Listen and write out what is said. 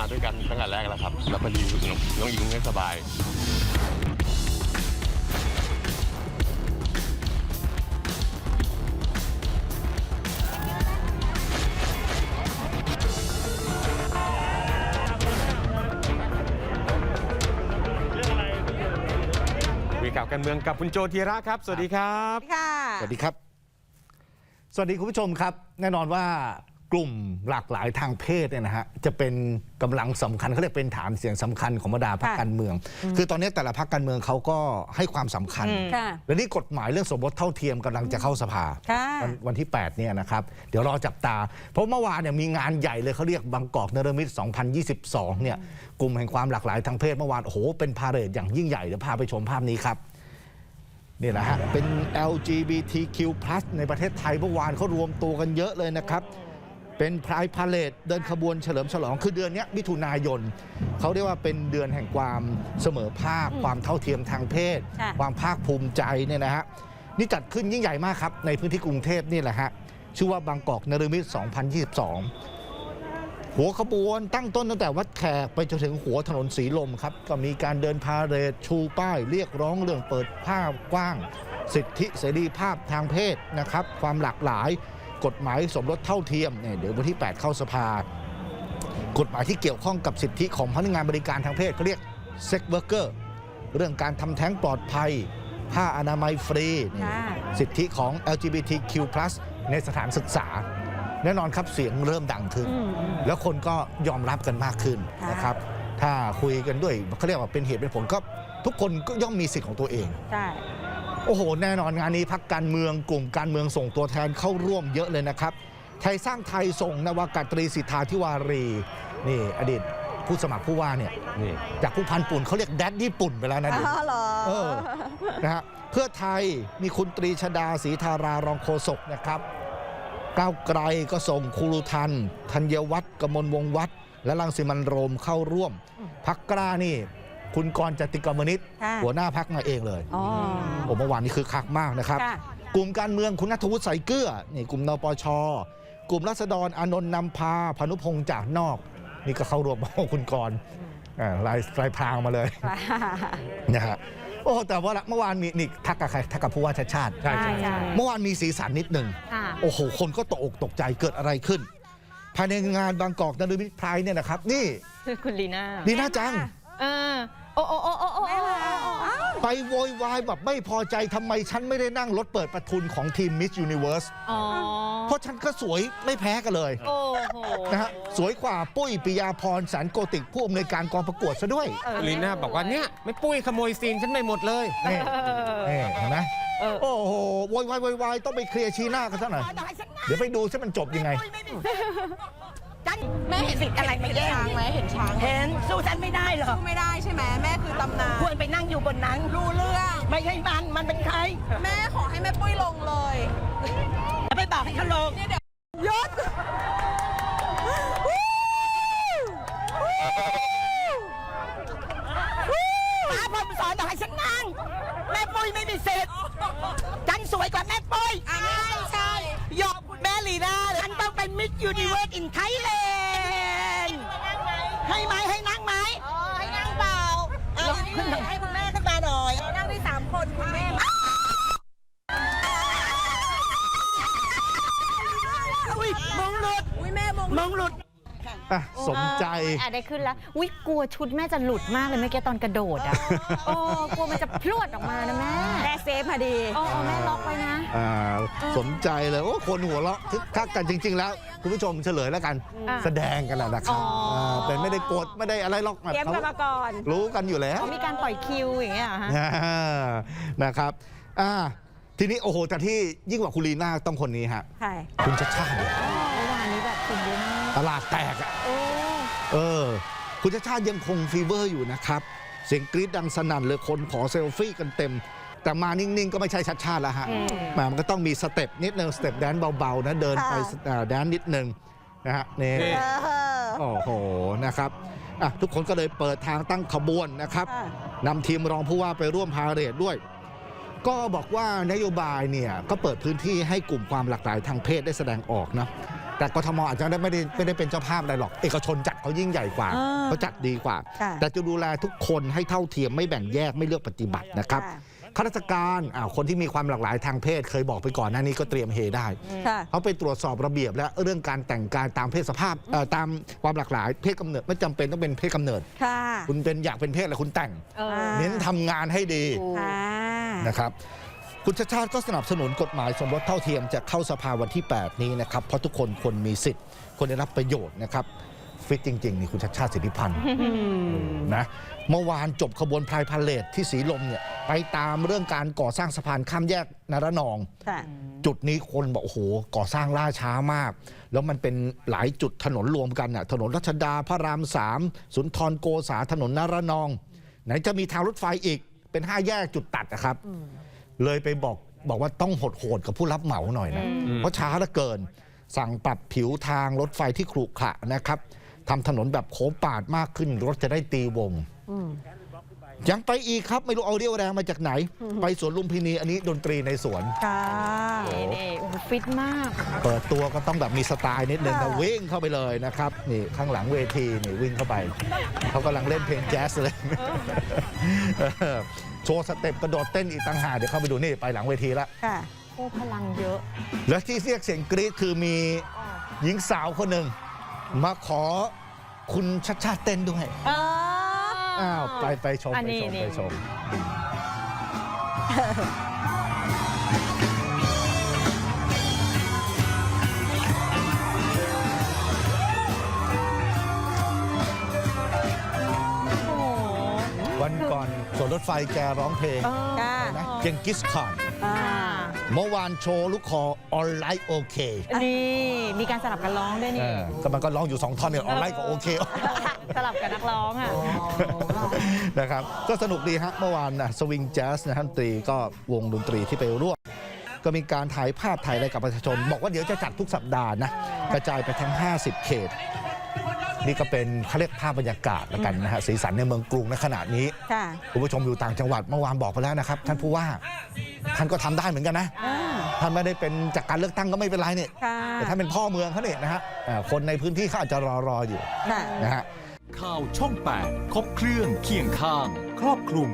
มาด้วยกันตั้งแต่แรกแล้วครับ แล้วพอดีน้องน้องหญิงไม่สบายวีข่าวการเมืองกับคุณโจธีระครับ สวัสดีครับ ค่ะ สวัสดีครับ สวัสดีคุณผู้ชมครับ แน่นอนว่า กลุ่มหลากหลายทางเพศเนี่ยนะฮะจะเป็นกำลังสำคัญเขาเรียกเป็นฐานเสียงสำคัญของบรรดาพรรคค่ะการเมือง คือตอนนี้แต่ละพรรคการเมืองเขาก็ให้ความสำคัญค่ะและนี่กฎหมายเรื่องสมรสเท่าเทียมกำลังจะเข้าสภาค่ะวันวันที่ 8 เนี่ยนะครับ เดี๋ยวรอจับตา เพราะเมื่อวานเนี่ยมีงานใหญ่เลยเขาเรียกบางกอกเนรมิต2022 เนี่ยกลุ่มแห่งความหลากหลายทางเพศเมื่อวานโอ้โหเป็นพาเหรดอย่างยิ่งใหญ่เดี๋ยวพาไปชมภาพนี้ครับนี่แหละฮะเป็น LGBTQ+ ในประเทศไทยเมื่อวานเขารวมตัวกันเยอะเลยนะครับ เป็นพรายพาเลตเดินขบวนเฉลิมฉลอง คือเดือนเนี้ยมิถุนายน เขาเรียกว่าเป็นเดือนแห่งความเสมอภาค ความเท่าเทียมทางเพศค่ะความภาคภูมิใจเนี่ยนะฮะนี่จัดขึ้นยิ่งใหญ่มากครับ ในพื้นที่กรุงเทพนี่แหละฮะชื่อว่าบางกอกนรมิต2022หัวขบวนตั้งต้นตั้งแต่วัดแขกไปจนถึงหัวถนนสีลมครับ ก็มีการเดินพาเหรดชูป้าย เรียกร้องเรื่องเปิดภาพกว้าง สิทธิเสรีภาพทางเพศนะครับ ความหลากหลาย กฎหมายสมรสเท่าเทียมเนี่ยเดี๋ยววันที่ 8 เข้าสภา กฎหมายที่เกี่ยวข้องกับสิทธิของพนักงานบริการทางเพศเขาเรียกเซ็กเวอร์เกอร์เรื่องการทำแท้งปลอดภัยผ้าอนามัยฟรีนี่ค่ะสิทธิของ LGBTQ+ ในสถานศึกษา แน่นอนครับเสียงเริ่มดังขึ้นอืมอืมแล้วคนก็ยอมรับกันมากขึ้นค่ะนะครับ ถ้าคุยกันด้วยเขาเรียกว่าเป็นเหตุเป็นผลก็ทุกคนก็ย่อมมีสิทธิ์ของตัวเองใช่ โอ้โห แน่นอนงานนี้พักการเมืองกลุ่มการเมืองส่งตัวแทนเข้าร่วมเยอะเลยนะครับ ไทยสร้างไทยส่งนวากาตรีสิทธาธิวารีนี่อดีตผู้สมัครผู้ว่าเนี่ยนี่จากผู้พันปุ่นเขาเรียกแดดญี่ปุ่นไปแล้วนะเดี๋ยวอ๋นี้อเหรอเออนะฮะเพื่อไทยมีคุณตรีชดาศรีธารารองโฆษกนะครับก้าวไกลก็ส่งคูรุทันธัญวัฒน์กมลวงศ์วัฒน์และลังสิมันต์โรมเข้าร่วมพักกล้านี่ คุณกรณ์จติกรรมนิตค่ะหัวหน้าพักมาเองเลยอ๋อ ผมเมื่อวานนี้คือคักมากนะครับ ค่ะ กลุ่มการเมืองคุณนัทวุฒิใสเกลือนี่กลุ่มนปช กลุ่มรัษฎรอานนท์นำพาพานุพงษ์จากนอก นี่ก็เข้ารวมโอ้คุณกรณ์อ่าลายลายพรางมาเลย ค่ะ นะฮะโอ้แต่ว่าเมื่อวานมีนี่ทักกับใครทักกับผู้ว่าชาติชาติ ใช่ใช่ใช่ เมื่อวานมีสีสันนิดหนึ่ง ค่ะ โอ้โห คนก็ตกอกตกใจเกิดอะไรขึ้น ภายในงานบางกอกนรมิตรไพรเนี่ยนะครับ นี่คือคุณลีน่า ดีน่าจัง เออโอ้โอ้โอ้โอ้โอ้ แม่มาอ้าว ไปโวยวายแบบไม่พอใจทำไมฉันไม่ได้นั่งรถเปิดประทุนของทีม Miss Universe อ๋อเพราะฉันก็สวยไม่แพ้กันเลยโอ้โหนะฮะสวยกว่าปุ้ยปิยาพรแสนโกติกผู้อำนวยการกองประกวดซะด้วยเออลีน่าบอกว่าเนี่ยไม่ปุ้ยขโมยซีนฉันไปหมดเลยนี่นี่เห็นไหมเออโอ้โหโวยวายโวยวายต้องไปเคลียร์ชี้หน้ากันซะหน่อยเดี๋ยวไปดูซิมันจบยังไง แม่เห็นสิ่งอะไรมาแย่งไหมเห็นช้างเห็นสู้ฉันไม่ได้หรอกไม่ได้ใช่ไหมแม่คือตำนานควรไปนั่งอยู่บนนั้น รู้เรื่อง ไม่ใช่มันมันเป็นใคร แม่ขอให้แม่ปุ้ยลงเลยอย่าไปบอกให้เขาลงยศ อะได้ขึ้นแล้วอุ้ยกลัวชุดแม่จะหลุดมากเลยเมื่อกี้ตอนกระโดดอะโอ้กลัวมันจะพรวดออกมานะแม่แม่เซฟพอดีโอ้เอาแม่ล็อกไว้นะ อ่าสมใจเลยโอ้คนหัวเราะคึกคักกันจริง ๆ แล้ว คุณผู้ชมเฉลยแล้วกัน อะแสดงกันนะนะครับอ๋ออ่าเป็นไม่ได้โกรธไม่ได้อะไรหรอกเตรียมกันมาก่อน รู้กันอยู่แล้ว เขามีการปล่อยคิวอย่างเงี้ยเหรอฮะอ่านะครับอ่าทีนี้โอ้โหแต่ที่ยิ่งกว่าคุณลีน่าต้องคนนี้ฮะ ใช่ คุณชัดชาติเนี่ยเมื่อวานนี้แบบคนเยอะมากตลาดแตกอะโอ้ เออ คุณชัดชาติยังคงฟีเวอร์อยู่นะครับ เสียงกรี๊ดดังสนั่นเลยคนขอเซลฟี่กันเต็ม แต่มานิ่ง ๆ ก็ไม่ใช่ชัดชาติแล้วฮะอืม แหมามันก็ต้องมีสเต็ปนิดนึงสเต็ปแดนเบา ๆ นะ เดินไปอ่าแดนนิดนึงนะฮะนี่นี่เออโอ้โหนะครับอะทุกคนก็เลยเปิดทางตั้งขบวนนะครับ ค่ะ นำทีมรองผู้ว่าไปร่วมพาเหรดด้วย ก็บอกว่านโยบายเนี่ย ก็เปิดพื้นที่ให้กลุ่มความหลากหลายทางเพศได้แสดงออกนะ แต่กทมอาจจะไม่ได้ไม่ได้เป็นเจ้าภาพอะไรหรอก เอกชนจัดเขายิ่งใหญ่กว่าอ่าเขาจัดดีกว่า ค่ะ แต่จะดูแลทุกคนให้เท่าเทียมไม่แบ่งแยกไม่เลือกปฏิบัตินะครับค่ะข้าราชการอ่าคนที่มีความหลากหลายทางเพศเคยบอกไปก่อนหน้านี้ก็เตรียมเฮได้ ค่ะ เขาไปตรวจสอบระเบียบและเรื่องการแต่งกายตามเพศสภาพเอ่อตามความหลากหลายเพศกำเนิดไม่จำเป็นต้องเป็นเพศกำเนิด ค่ะ คุณเป็นอยากเป็นเพศอะไรคุณแต่ง เออ เน้นทำงานให้ดีค่ะ นะครับ คุณชาติชาติก็สนับสนุนกฎหมายสมรสเท่าเทียมจะเข้าสภาวันที่ 8 นี้นะครับ เพราะทุกคนควรมีสิทธิ์ควรได้รับประโยชน์นะครับ ฟิตจริง ๆ นี่คุณชาติชาติสิทธิพันธ์นะเมื่อวานจบขบวนพลายพาเลทที่สีลมเนี่ยไปตามเรื่องการก่อสร้างสะพานข้ามแยกนารนองค่ะจุดนี้คนบอกโอ้โหก่อสร้างล่าช้ามาก แล้วมันเป็นหลายจุดถนนรวมกันน่ะถนนรัชดาพระรามสามสุนทรโกษาถนนนารนอง ไหนจะมีทางรถไฟอีกเป็นห้าแยกจุดตัดนะครับ เลยไปบอกบอกว่าต้องโหดโหดๆกับผู้รับเหมาหน่อยนะ เพราะช้าเหลือเกิน สั่งปรับผิวทางรถไฟที่ขรุขระนะครับทำถนนแบบโค้งปาดมากขึ้น รถจะได้ตีวง ยังไปอีกครับไม่รู้เอาเรี่ยวแรงมาจากไหน ไปสวนลุมพินีอันนี้ดนตรีในสวน ค่ะนี่นี่โอ้โหฟิตมาก เปิดตัวก็ต้องแบบมีสไตล์นิดนึงนะวิ่งเข้าไปเลยนะครับนี่ข้างหลังเวทีนี่วิ่งเข้าไป เขากำลังเล่นเพลงแจ๊สเลยเออ โชว์สเต็ปกระโดดเต้นอีกต่างหากเดี๋ยวเข้าไปดูนี่ไปหลังเวทีแล้วค่ะโอ้พลังเยอะแล้วที่เรียกเสียงกรี๊ดคือมีหญิงสาวคนหนึ่งมาขอคุณชัดชาติเต้นด้วยเอออ้าวไปไปชมอันไปนี้ชมนี่ไปชมโรถไฟแกร้องเพลงเออค่ะนะเจงกิสคานอ่าเมื่อวานโชว์ลูกคอออนไลน์โอเคนี่มีการสลับกันร้องด้วยนี่ ก็มันก็ร้องอยู่ 2 ท่อนเนี่ยออนไลน์ก็โอเค สลับกับนักร้องอะ นะครับ ก็สนุกดีฮะ เมื่อวานนะสวิงแจ๊สนะฮะดนตรีก็วงดนตรีที่ไปร่วม ก็มีการถ่ายภาพถ่ายอะไรกับประชาชน บอกว่าเดี๋ยวจะจัดทุกสัปดาห์นะ กระจายไปทั้ง 50 เขต นี่ก็เป็นเขาเรียกภาพบรรยากาศแล้วกันนะฮะสีสันในเมืองกรุงในขณะนี้ค่ะ คุณผู้ชมอยู่ต่างจังหวัดเมื่อวานบอกไปแล้วนะครับ ท่านผู้ว่าท่านก็ทำได้เหมือนกันนะอ่าท่านไม่ได้เป็นจากการเลือกตั้งก็ไม่เป็นไรเนี่ย ค่ะแต่ท่านเป็นพ่อเมืองเขาเนี่ยนะฮะอ่าคนในพื้นที่เขาอาจจะรอรออยู่ค่ะ นะฮะ ข่าวช่อง 8 ครบเครื่องเคียงข้าง ครอบคลุม